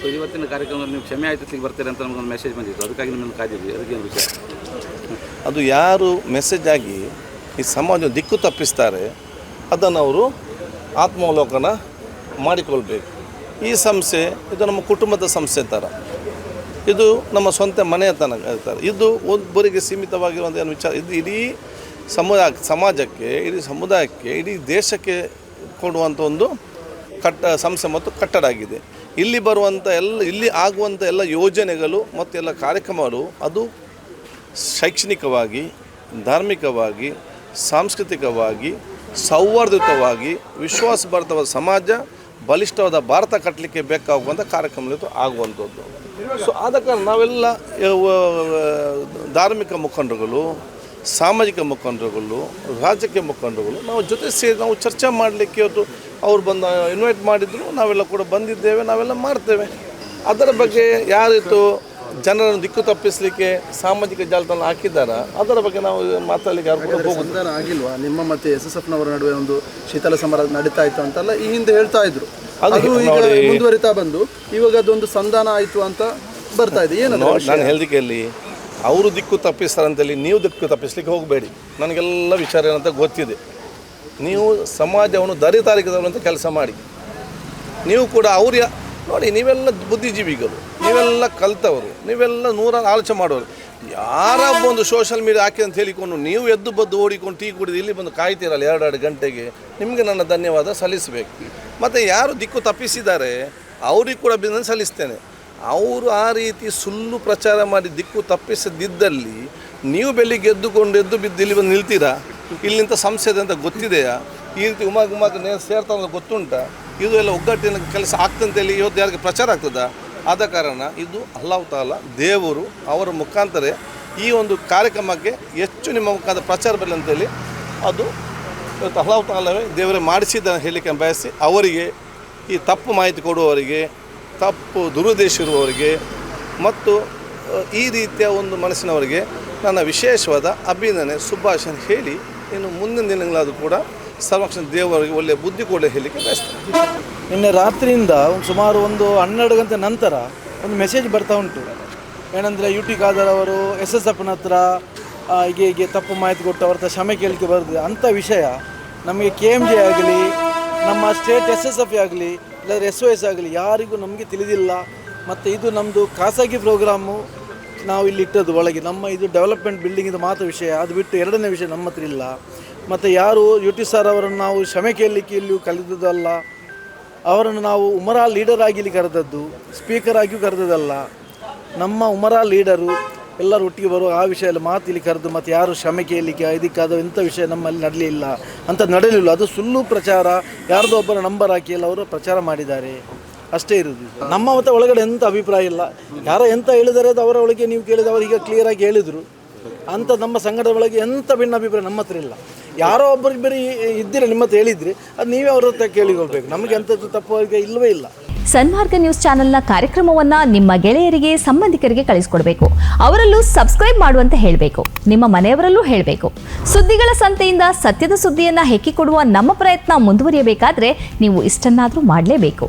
So ಇವತ್ತಿನ ಕಾರ್ಯಕ್ರಮದಲ್ಲಿ ನೀವು ಕ್ಷಮೆ ಆಯ್ತಿಗೆ ಬರ್ತೀರಿ ಅಂತ ನಮಗೊಂದು ಮೆಸೇಜ್ ಬಂದಿತ್ತು. ಅದಕ್ಕಾಗಿ ನಿಮ್ಮನ್ನು ಕಾದಿದ್ವಿ. ಅದಕ್ಕೇನು ವಿಷಯ. ಅದು ಯಾರು ಮೆಸೇಜ್ ಆಗಿ ಈ ಸಮಾಜ ದಿಕ್ಕು ತಪ್ಪಿಸ್ತಾರೆ, ಅದನ್ನು ಅವರು ಆತ್ಮಾವಲೋಕನ ಮಾಡಿಕೊಳ್ಬೇಕು. ಈ ಸಂಸ್ಥೆ, ಇದು ನಮ್ಮ ಕುಟುಂಬದ ಸಂಸ್ಥೆ ಥರ ಇದು ನಮ್ಮ ಸ್ವಂತ ಮನೆಯ ತನಕ ಇರ್ತಾರೆ ಇದು ಒಬ್ಬರಿಗೆ ಸೀಮಿತವಾಗಿರುವಂಥ ಏನು ವಿಚಾರ, ಇದು ಇಡೀ ಸಮುದಾಯ, ಸಮಾಜಕ್ಕೆ, ಇಡೀ ಸಮುದಾಯಕ್ಕೆ, ಇಡೀ ದೇಶಕ್ಕೆ ಕೊಡುವಂಥ ಒಂದು ಕಟ್ಟ, ಸಂಸ್ಥೆ ಮತ್ತು ಕಟ್ಟಡ ಆಗಿದೆ. ಇಲ್ಲಿ ಬರುವಂಥ ಎಲ್ಲ, ಇಲ್ಲಿ ಆಗುವಂಥ ಎಲ್ಲ ಯೋಜನೆಗಳು ಮತ್ತು ಎಲ್ಲ ಕಾರ್ಯಕ್ರಮಗಳು, ಅದು ಶೈಕ್ಷಣಿಕವಾಗಿ, ಧಾರ್ಮಿಕವಾಗಿ, ಸಾಂಸ್ಕೃತಿಕವಾಗಿ, ಸೌಹಾರ್ದಯುತವಾಗಿ, ವಿಶ್ವಾಸಭಾರತವಾದ ಸಮಾಜ, ಬಲಿಷ್ಠವಾದ ಭಾರತ ಕಟ್ಟಲಿಕ್ಕೆ ಬೇಕಾಗುವಂಥ ಕಾರ್ಯಕ್ರಮಗಳು ಆಗುವಂಥದ್ದು. ಸೊ ಆದ ಕಾರಣ ನಾವೆಲ್ಲ ಧಾರ್ಮಿಕ ಮುಖಂಡರುಗಳು, ಸಾಮಾಜಿಕ ಮುಖಂಡರುಗಳು, ರಾಜಕೀಯ ಮುಖಂಡರುಗಳು, ನಾವು ಜೊತೆ ಸೇರಿ ನಾವು ಚರ್ಚೆ ಮಾಡಲಿಕ್ಕೆ ಇವತ್ತು ಅವ್ರು ಬಂದು ಇನ್ವೈಟ್ ಮಾಡಿದ್ರು ನಾವೆಲ್ಲ ಕೂಡ ಬಂದಿದ್ದೇವೆ ನಾವೆಲ್ಲ ಮಾಡ್ತೇವೆ. ಅದರ ಬಗ್ಗೆ ಯಾರಿತ್ತು ಜನರನ್ನು ದಿಕ್ಕು ತಪ್ಪಿಸಲಿಕ್ಕೆ ಸಾಮಾಜಿಕ ಜಾಲತಾಣ ಹಾಕಿದ್ದಾರೆ? ಅದರ ಬಗ್ಗೆ ನಾವು ಮಾತಾಡಲಿಕ್ಕೆ ಯಾರು ಕೂಡ ಹೋಗುದು ಆಗಿಲ್ವಾ? ನಿಮ್ಮ ಮತ್ತೆ ಎಸ್ ಎಸ್ ಎಫ್ನವರ ನಡುವೆ ಒಂದು ಶೀತಲ ಸಮರ ನಡೀತಾ ಇತ್ತು ಅಂತೆಲ್ಲ ಈ ಹಿಂದೆ ಹೇಳ್ತಾ ಇದ್ರು. ಅದು ಈಗ. ಮುಂದುವರಿತಾ ಬಂದು ಇವಾಗ ಅದೊಂದು ಸಂಧಾನ ಆಯಿತು ಅಂತ ಬರ್ತಾ ಇದೆ. ಏನು ನಾನು ಹೇಳಿಕೆಯಲ್ಲಿ ಅವರು ದಿಕ್ಕು ತಪ್ಪಿಸ್ತಾರಂತೇಳಿ ನೀವು ದಿಕ್ಕು ತಪ್ಪಿಸ್ಲಿಕ್ಕೆ ಹೋಗಬೇಡಿ. ನನಗೆಲ್ಲ ವಿಚಾರ ಏನಂತ ಗೊತ್ತಿದೆ. ನೀವು ಸಮಾಜವನ್ನು ದಾರಿ ತಾರೀಕದವರು ಅಂತ ಕೆಲಸ ಮಾಡಿ. ನೀವು ಕೂಡ ಅವ್ರ ನೋಡಿ ನೀವೆಲ್ಲ ಬುದ್ಧಿಜೀವಿಗಳು, ನೀವೆಲ್ಲ ಕಲ್ತವರು, ನೀವೆಲ್ಲ ನೂರ ಆಲೋಚನೆ ಮಾಡೋರು. ಯಾರ ಒಂದು ಸೋಷಿಯಲ್ ಮೀಡಿಯಾ ಹಾಕಿ ಅಂತ ಹೇಳಿಕೊಂಡು ನೀವು ಎದ್ದು ಬದ್ದು ಓಡಿಕೊಂಡು ಟೀ ಕುಡಿದು ಇಲ್ಲಿ ಬಂದು ಕಾಯ್ತೀರಲ್ಲ ಎರಡೆರಡು ಗಂಟೆಗೆ, ನಿಮಗೆ ನನ್ನ ಧನ್ಯವಾದ ಸಲ್ಲಿಸಬೇಕು. ಮತ್ತು ಯಾರು ದಿಕ್ಕು ತಪ್ಪಿಸಿದ್ದಾರೆ, ಅವ್ರಿಗೆ ಕೂಡ ಅಭಿನಂದನೆ ಸಲ್ಲಿಸ್ತೇನೆ. ಅವರು ಆ ರೀತಿ ಸುಳ್ಳು ಪ್ರಚಾರ ಮಾಡಿ ದಿಕ್ಕು ತಪ್ಪಿಸದಿದ್ದಲ್ಲಿ ನೀವು ಬೆಳಿಗ್ಗೆ ಎದ್ದುಕೊಂಡು ಎದ್ದು ಬಿದ್ದು ಇಲ್ಲಿ ಬಂದು ನಿಲ್ತೀರಾ? ಇಲ್ಲಿಂದ ಇದೆ ಅಂತ ಗೊತ್ತಿದೆಯಾ? ಈ ರೀತಿ ಉಮಾಗ್ ಉಮಾಗ್ ನೇ ಗೊತ್ತುಂಟಾ? ಇದು ಎಲ್ಲ ಒಗ್ಗಟ್ಟಿನ ಕೆಲಸ ಆಗ್ತಂತೇಳಿ ಇವತ್ತು ಯಾರಿಗೆ ಪ್ರಚಾರ ಆಗ್ತದ? ಆದ ಕಾರಣ ಇದು ಅಲ್ಲಾವು ತಾಲ ದೇವರು ಅವರ ಮುಖಾಂತರ ಈ ಒಂದು ಕಾರ್ಯಕ್ರಮಕ್ಕೆ ಹೆಚ್ಚು ನಿಮ್ಮ ಮುಖಾಂತರ ಪ್ರಚಾರ ಬರಲಿ ಅಂತೇಳಿ ಅದು ಇವತ್ತು ಅಲ್ಲಾವು ತಾಲವೇ ದೇವರೇ ಮಾಡಿಸಿದ ಹೇಳಿಕೆ ಬಯಸಿ ಅವರಿಗೆ ಈ ತಪ್ಪು ಮಾಹಿತಿ ಕೊಡುವವರಿಗೆ, ತಪ್ಪು ದುರುದ್ದೇಶ ಇರುವವರಿಗೆ ಮತ್ತು ಈ ರೀತಿಯ ಒಂದು ಮನಸ್ಸಿನವರಿಗೆ ನನ್ನ ವಿಶೇಷವಾದ ಅಭಿನಂದನೆ, ಶುಭಾಶಯ ಹೇಳಿ ಇನ್ನು ಮುಂದಿನ ದಿನಗಳಾದರೂ ಕೂಡ ಸರ್ವಕ್ಷಣ ದೇವರಿಗೆ ಒಳ್ಳೆಯ ಬುದ್ಧಿ ಕೂಡ ಹೇಳಲಿಕ್ಕೆ ಬಯಸ್ತೇನೆ. ನಿನ್ನೆ ರಾತ್ರಿಯಿಂದ ಒಂದು ಸುಮಾರು ಒಂದು ಹನ್ನೆರಡು ಗಂಟೆ ನಂತರ ಒಂದು ಮೆಸೇಜ್ ಬರ್ತಾ ಉಂಟು. ಏನಂದರೆ ಯು ಟಿ ಖಾದರ್ ಅವರು ಎಸ್ ಎಸ್ ಎಫ್ನ ಹತ್ರ ಹೀಗೆ ಹೀಗೆ ತಪ್ಪು ಮಾಹಿತಿ ಕೊಟ್ಟು ಅವ್ರ ಹತ್ರ ಕ್ಷಮೆ ಕೇಳಲಿಕ್ಕೆ ಬರ್ತದೆ ಅಂಥ ವಿಷಯ ನಮಗೆ ಕೆ ಎಂ ಜೆ ಆಗಲಿ, ನಮ್ಮ ಸ್ಟೇಟ್ ಎಸ್ ಎಸ್ ಎಫ್ ಆಗಲಿ, ಇಲ್ಲಾದರೆ ಎಸ್ ಒ ಎಸ್ ಆಗಲಿ ಯಾರಿಗೂ ನಮಗೆ ತಿಳಿದಿಲ್ಲ. ಮತ್ತು ಇದು ನಮ್ಮದು ಖಾಸಗಿ ಪ್ರೋಗ್ರಾಮು ನಾವು ಇಲ್ಲಿ ಇಟ್ಟದ್ದು ಒಳಗೆ ನಮ್ಮ ಇದು ಡೆವಲಪ್ಮೆಂಟ್ ಬಿಲ್ಡಿಂಗಿದು ಮಾತ್ರ ವಿಷಯ. ಅದು ಬಿಟ್ಟು ಎರಡನೇ ವಿಷಯ ನಮ್ಮ ಹತ್ರ ಇಲ್ಲ. ಮತ್ತು ಯಾರು ಯು ಟಿ ಸರ್ ಅವರನ್ನು ನಾವು ಕ್ಷಮೆ ಕೇಳಲಿಕ್ಕೆ ಇಲ್ಲಿಯೂ ಕಲಿತದ್ದಲ್ಲ ಅವರನ್ನು ನಾವು ಉಮರಾ ಲೀಡರ್ ಆಗಿ ಇಲ್ಲಿ ಕರೆದದ್ದು ಸ್ಪೀಕರ್ ಆಗಿಯೂ ಕರೆದದಲ್ಲ ನಮ್ಮ ಉಮರಾ ಲೀಡರು ಎಲ್ಲರೂ ಒಟ್ಟಿಗೆ ಬರುವ ಆ ವಿಷಯ ಎಲ್ಲ ಮಾತು ಇಲ್ಲಿ ಕರೆದು ಮತ್ತು ಯಾರು ಶ್ರಮೆ ಕೇಳಲಿಕ್ಕೆ ಇದಕ್ಕಾದ ಎಂಥ ವಿಷಯ ನಮ್ಮಲ್ಲಿ ನಡಲಿಲ್ಲ ಅಂತ ನಡೆಯಲಿಲ್ಲ. ಅದು ಸುಳ್ಳು ಪ್ರಚಾರ. ಯಾರ್ದೋ ಒಬ್ಬರ ನಂಬರ್ ಹಾಕಿ ಎಲ್ಲ ಅವರು ಪ್ರಚಾರ ಮಾಡಿದ್ದಾರೆ. ಅಷ್ಟೇ ಇರೋದು ನಮ್ಮ ಮತ್ತೆ ಒಳಗಡೆ ಎಂಥ ಅಭಿಪ್ರಾಯ ಇಲ್ಲ. ಯಾರೋ ಎಂತ ಹೇಳಿದರೆ ಅದು ಅವರ ಒಳಗೆ ನೀವು ಕೇಳಿದ ಅವರು ಈಗ ಕ್ಲಿಯರಾಗಿ ಹೇಳಿದರು. ಅಂತ ನಮ್ಮ ಸಂಘಟನೆ ಒಳಗೆ ಎಂಥ ಭಿನ್ನ ಅಭಿಪ್ರಾಯ ನಮ್ಮ ಹತ್ರ ಇಲ್ಲ. ಯಾರೋ ಒಬ್ಬರಿಬ್ಬರು ಇದ್ದೀರ ನಿಮ್ಮ ಹತ್ರ ಹೇಳಿದ್ರಿ ಅದು ನೀವೇ ಅವ್ರ ಹತ್ರ ಕೇಳಿಕೊಳ್ಬೇಕು. ನಮಗೆ ಎಂಥದ್ದು ತಪ್ಪು ಅವರಿಗೆ ಇಲ್ಲವೇ ಇಲ್ಲ. ಸನ್ಮಾರ್ಗ ನ್ಯೂಸ್ ಚಾನೆಲ್ನ ಕಾರ್ಯಕ್ರಮವನ್ನ ನಿಮ್ಮ ಗೆಳೆಯರಿಗೆ, ಸಂಬಂಧಿಕರಿಗೆ ಕಳಿಸ್ಕೊಡ್ಬೇಕು. ಅವರಲ್ಲೂ ಸಬ್ಸ್ಕ್ರೈಬ್ ಮಾಡುವಂತೆ ಹೇಳಬೇಕು. ನಿಮ್ಮ ಮನೆಯವರಲ್ಲೂ ಹೇಳಬೇಕು. ಸುದ್ದಿಗಳ ಸಂತೆಯಿಂದ ಸತ್ಯದ ಸುದ್ದಿಯನ್ನ ಹೆಕ್ಕಿಕೊಡುವ ನಮ್ಮ ಪ್ರಯತ್ನ ಮುಂದುವರಿಯಬೇಕಾದ್ರೆ ನೀವು ಇಷ್ಟನ್ನಾದರೂ ಮಾಡಲೇಬೇಕು.